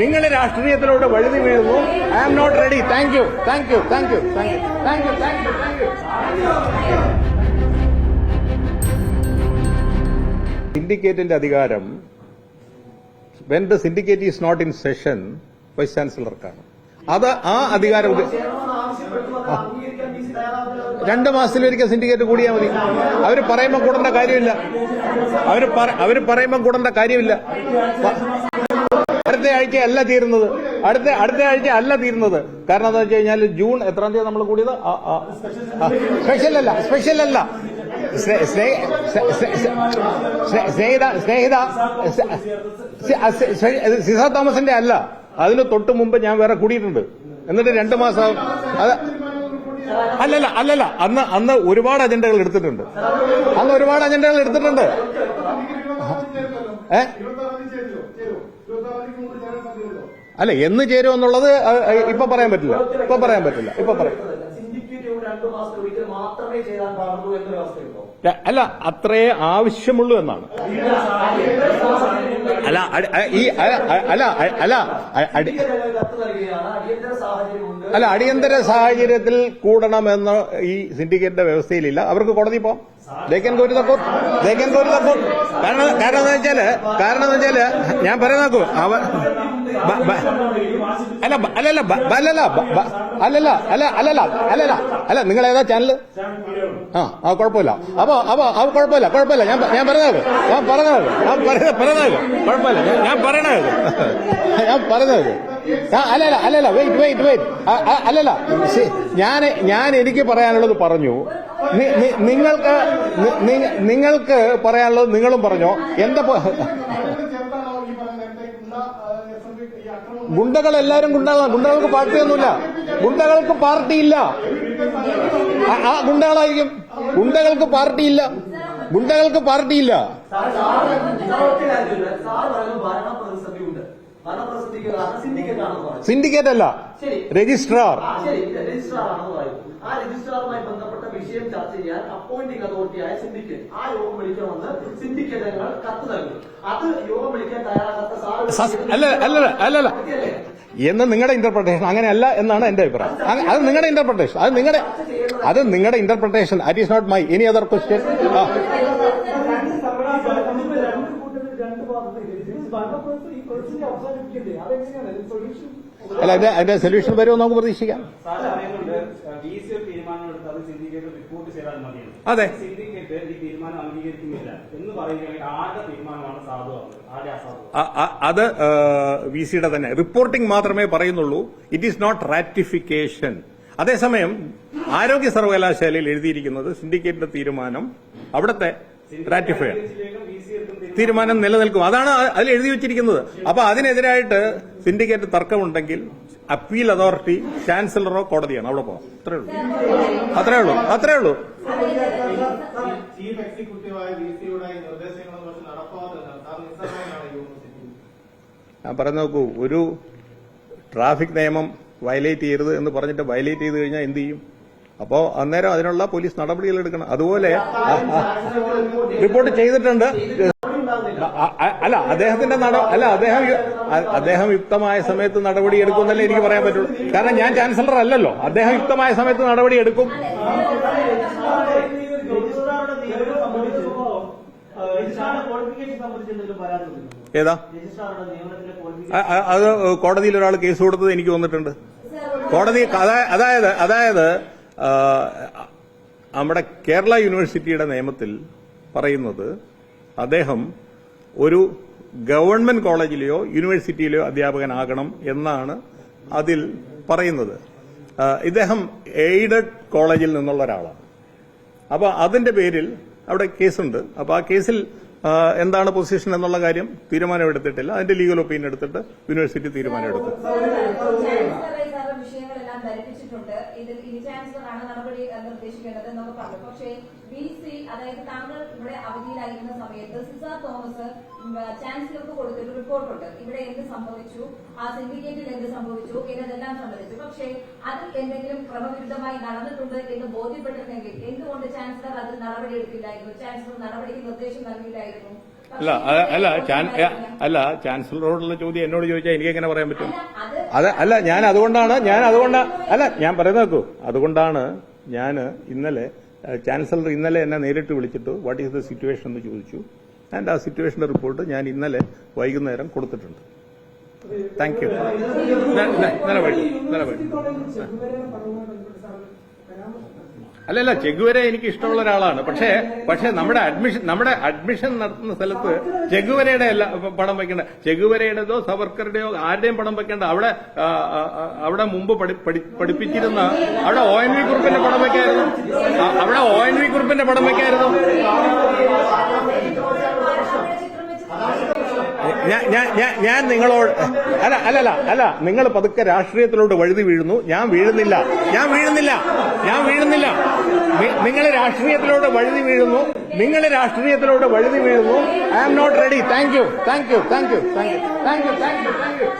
നിങ്ങൾ രാഷ്ട്രീയത്തിലൂടെ വഴുതി വീഴുന്നു. I am not ready thank you thank you thank you thank you thank you thank you thank you സിൻഡിക്കേറ്റിന്റെ അധികാരം when the syndicate is not in session vice ചാൻസലർക്കാണ് അത് ആ അധികാരം രണ്ട് മാസത്തിലൊരിക്കൽ സിൻഡിക്കേറ്റ് കൂടിയാൽ മതി. അവർ പറയുമ്പോൾ കൂടേണ്ട കാര്യമില്ല. അവർ അവർ പറയുമ്പോൾ കൂടേണ്ട കാര്യമില്ല. അടുത്ത ആഴ്ച അല്ല തീരുന്നത്. അടുത്ത അടുത്ത ആഴ്ച അല്ല തീരുന്നത്. കാരണം എന്താ വെച്ച് കഴിഞ്ഞാൽ ജൂൺ എത്രാം തീയതി നമ്മൾ കൂടിയത്? സ്പെഷ്യൽ അല്ല സ്പെഷ്യൽ അല്ല. സ്നേ- സ്നേ- സ്നേ- സ്നേ- സ്നേ- സ്നേഹിത സ്നേഹിത സിസ തോമസിന്റെ അല്ല. അതിന് തൊട്ട് മുമ്പ് ഞാൻ വേറെ കൂടിയിട്ടുണ്ട്. എന്നിട്ട് രണ്ടു മാസം അത് അല്ലല്ല അല്ലല്ല. അന്ന് അന്ന് ഒരുപാട് അജണ്ടകൾ എടുത്തിട്ടുണ്ട്. അന്ന് ഒരുപാട് അജണ്ടകൾ എടുത്തിട്ടുണ്ട്. ഏ? അല്ല എന്ന് ചേരുമെന്നുള്ളത് ഇപ്പൊ പറയാൻ പറ്റില്ല. ഇപ്പൊ പറയാൻ പറ്റില്ല. ഇപ്പൊ പറയാം. അല്ല അത്രേ ആവശ്യമുള്ളൂ എന്നാണ്. അല്ല ഈ അല്ല അല്ല അല്ല അടിയന്തര സാഹചര്യത്തിൽ കൂടണമെന്ന് ഈ സിൻഡിക്കേറ്റിന്റെ വ്യവസ്ഥയിലില്ല. അവർക്ക് കോടതി പോകാം ദേക്കൻ കോരി തക്കോർ ദേക്കൻ കോരി തക്കോർ കാരണം കാരണം എന്ന് വെച്ചാൽ കാരണം എന്ന് വെച്ചാൽ ഞാൻ പറയാൻ നോക്കൂ. അവ അല്ല അല്ലല്ല അല്ലല്ല അല്ലല്ല അല്ല അല്ലല്ല അല്ലല്ല. അല്ല നിങ്ങൾ ഏതാ ചാനൽ ആ ആ കുഴപ്പമില്ല. അപ്പൊ അപ്പൊ അത് കുഴപ്പമില്ല കുഴപ്പമില്ല. ഞാൻ ഞാൻ പറഞ്ഞത് ഞാൻ പറഞ്ഞത് ഞാൻ പറയുന്നത് പറഞ്ഞത് കുഴപ്പമില്ല. ഞാൻ- പറയണത് ഞാൻ പറഞ്ഞത് അല്ലല്ല അല്ലല്ല വെയിറ്റ് വെയിറ്റ് വെയിറ്റ് അല്ലല്ല. ഞാൻ ഞാൻ എനിക്ക് പറയാനുള്ളത് പറഞ്ഞു. നിങ്ങൾക്ക് നിങ്ങൾക്ക് പറയാനുള്ളത് നിങ്ങളും പറഞ്ഞോ. എന്താ ഗുണ്ടകൾ എല്ലാരും ഗുണ്ടകളാണ് ഗുണ്ടകൾക്ക് പാർട്ടിയൊന്നുമില്ല. ഗുണ്ടകൾക്ക് പാർട്ടിയില്ല. ആ- ഗുണ്ടകളായിരിക്കും. ഗുണ്ടകൾക്ക് പാർട്ടിയില്ല. ഗുണ്ടകൾക്ക് പാർട്ടിയില്ല. സിൻഡിക്കേറ്റ് അല്ല രജിസ്ട്രാർ. രജിസ്ട്രാറുമായി ബന്ധപ്പെട്ട വിഷയം ചർച്ച ചെയ്യാൻ അപ്പോയിന്റിംഗ് അതോറിറ്റിയായ സിൻഡിക്കേറ്റ് ആ യോഗം വിളിക്കണമെന്ന് സിൻഡിക്കേറ്റ് അംഗങ്ങൾ കത്ത് നൽകി. അത് യോഗം വിളിക്കാൻ തയ്യാറാകാത്ത സാർ അല്ല അല്ലല്ല അല്ലല്ല എന്ന് നിങ്ങളുടെ ഇന്റർപ്രിട്ടേഷൻ അങ്ങനെയല്ല എന്നാണ് എന്റെ അഭിപ്രായം. അത് നിങ്ങളുടെ ഇന്റർപ്രിട്ടേഷൻ അത് നിങ്ങളുടെ അത് നിങ്ങളുടെ interpretation that is not my any other question അല്ല അതിന്റെ അതിന്റെ സൊല്യൂഷൻ വരുമോ നമുക്ക് പ്രതീക്ഷിക്കാം. അത്. അതെ. വി സിയുടെ തന്നെ. റിപ്പോർട്ടിംഗ് മാത്രമേ പറയുന്നുള്ളൂ. ഇറ്റ് ഈസ് നോട്ട് റാറ്റിഫിക്കേഷൻ അതേസമയം ആരോഗ്യ സർവകലാശാലയിൽ എഴുതിയിരിക്കുന്നത് സിൻഡിക്കേറ്റിന്റെ തീരുമാനം അവിടുത്തെ റാറ്റിഫൈ തീരുമാനം. നിലനിൽക്കും. അതാണ് അതിൽ എഴുതി വെച്ചിരിക്കുന്നത്. അപ്പൊ അതിനെതിരായിട്ട് സിൻഡിക്കേറ്റ് തർക്കമുണ്ടെങ്കിൽ അപ്പീൽ അതോറിറ്റി ചാൻസലറോ കോടതിയാണ്. അവിടെ പോകാം അത്രേ ഉള്ളൂ. അത്രേ ഉള്ളൂ. അത്രേ ഉള്ളൂ. ഞാൻ പറഞ്ഞു നോക്കൂ. ഒരു ട്രാഫിക് നിയമം വയലേറ്റ് ചെയ്യരുത് എന്ന് പറഞ്ഞിട്ട് വയലേറ്റ് ചെയ്ത് കഴിഞ്ഞാൽ എന്ത് ചെയ്യും? അപ്പോ അന്നേരം അതിനുള്ള പോലീസ് നടപടികൾ എടുക്കണം. അതുപോലെ റിപ്പോർട്ട് ചെയ്തിട്ടുണ്ട്. അല്ല അദ്ദേഹത്തിന്റെ നട അല്ല അദ്ദേഹം അദ്ദേഹം യുക്തമായ സമയത്ത് നടപടി എടുക്കുന്നല്ലേ എനിക്ക് പറയാൻ പറ്റുള്ളൂ. കാരണം ഞാൻ ചാൻസലർ അല്ലല്ലോ. അദ്ദേഹം യുക്തമായ സമയത്ത് നടപടി എടുക്കും? ഏതാ? അത് കോടതിയിൽ ഒരാൾ കേസ് കൊടുത്തത് എനിക്ക് വന്നിട്ടുണ്ട്. കോടതി അതായത് അതായത് നമ്മുടെ കേരള യൂണിവേഴ്സിറ്റിയുടെ നിയമത്തിൽ പറയുന്നത് അദ്ദേഹം ഒരു ഗവൺമെന്റ് കോളേജിലെയോ യൂണിവേഴ്സിറ്റിയിലെയോ അധ്യാപകനാകണം എന്നാണ് അതിൽ പറയുന്നത്. ഇദ്ദേഹം എയ്ഡഡ് കോളേജിൽ നിന്നുള്ള ഒരാളാണ്. അപ്പോൾ അതിന്റെ പേരിൽ അവിടെ കേസുണ്ട്. അപ്പോൾ ആ കേസിൽ എന്താണ് പൊസിഷൻ എന്നുള്ള കാര്യം തീരുമാനമെടുത്തിട്ടില്ല അതിന്റെ ലീഗൽ ഒപ്പീനിയൻ എടുത്തിട്ട് യൂണിവേഴ്സിറ്റി തീരുമാനമെടുത്തു അതായത് താങ്കൾ ഇവിടെ അവധിയിലായിരുന്ന സമയത്ത് സിസാർ തോമസ് ചാൻസലർക്ക് കൊടുത്തൊരു റിപ്പോർട്ടുണ്ട് ഇവിടെ എന്ത് സംഭവിച്ചു? ആ സിൻഡിക്കേറ്റിൽ എന്ത് സംഭവിച്ചു എന്നതെല്ലാം സംബന്ധിച്ചു. പക്ഷേ അത് എന്തെങ്കിലും ക്രമവിരുദ്ധമായി നടന്നിട്ടുണ്ട് എന്ന് ബോധ്യപ്പെട്ടിരുന്നെങ്കിൽ എന്തുകൊണ്ട് ചാൻസലർ അത് നടപടിയെടുക്കില്ലായിരുന്നു? ചാൻസലർ നടപടിക്ക് നിർദ്ദേശം നൽകിയില്ലായിരുന്നു? അല്ല അല്ല ചാൻ അല്ല ചാൻസലറോടുള്ള ചോദ്യം എന്നോട് ചോദിച്ചാൽ എനിക്ക് എങ്ങനെ പറയാൻ പറ്റും? അത് അല്ല ഞാൻ അതുകൊണ്ടാണ് ഞാൻ അതുകൊണ്ടാണ് അല്ല ഞാൻ പറയുന്ന നോക്കൂ അതുകൊണ്ടാണ് ഞാൻ ഇന്നലെ ചാൻസലർ ഇന്നലെ എന്നെ നേരിട്ട് വിളിച്ചിട്ട് വാട്ട് ഈസ് ദ സിറ്റുവേഷൻ എന്ന് ചോദിച്ചു ആൻഡ് ആ സിറ്റുവേഷന്റെ റിപ്പോർട്ട് ഞാൻ ഇന്നലെ വൈകുന്നേരം കൊടുത്തിട്ടുണ്ട് താങ്ക് യു ഇന്നലെ വൈകിട്ട് അല്ലല്ല ചെഗുവരെ എനിക്ക് ഇഷ്ടമുള്ള ഒരാളാണ്. പക്ഷേ പക്ഷേ നമ്മുടെ അഡ്മിഷൻ നമ്മുടെ അഡ്മിഷൻ നടത്തുന്ന സ്ഥലത്ത് ചെഗുവരയുടെ അല്ല പടം വെക്കേണ്ട ചെഗുവരയുടേതോ സവർക്കറുടെയോ ആരുടെയും പടം വെക്കേണ്ട അവിടെ അവിടെ മുമ്പ് പഠി- പഠി- പഠിപ്പിച്ചിരുന്ന അവിടെ ഒ എൻ വി കുറുപ്പിന്റെ പടം വെക്കായിരുന്നു. അവിടെ ഒ എൻ വി കുറുപ്പിന്റെ പടം വെക്കായിരുന്നു. ഞാൻ നിങ്ങളോട് അല്ല അല്ലല്ല അല്ല നിങ്ങൾ പതുക്കെ രാഷ്ട്രീയത്തിലോട്ട് വഴുതി വീഴുന്നു ഞാൻ വീഴുന്നില്ല ഞാൻ വീഴുന്നില്ല ഞാൻ വീഴുന്നില്ല നിങ്ങൾ രാഷ്ട്രീയത്തിലോട്ട് വഴുതി വീഴുന്നു നിങ്ങൾ രാഷ്ട്രീയത്തിലോട്ട് വഴുതി വീഴുന്നു I am not ready thank you thank you thank you thank you thank you thank you thank you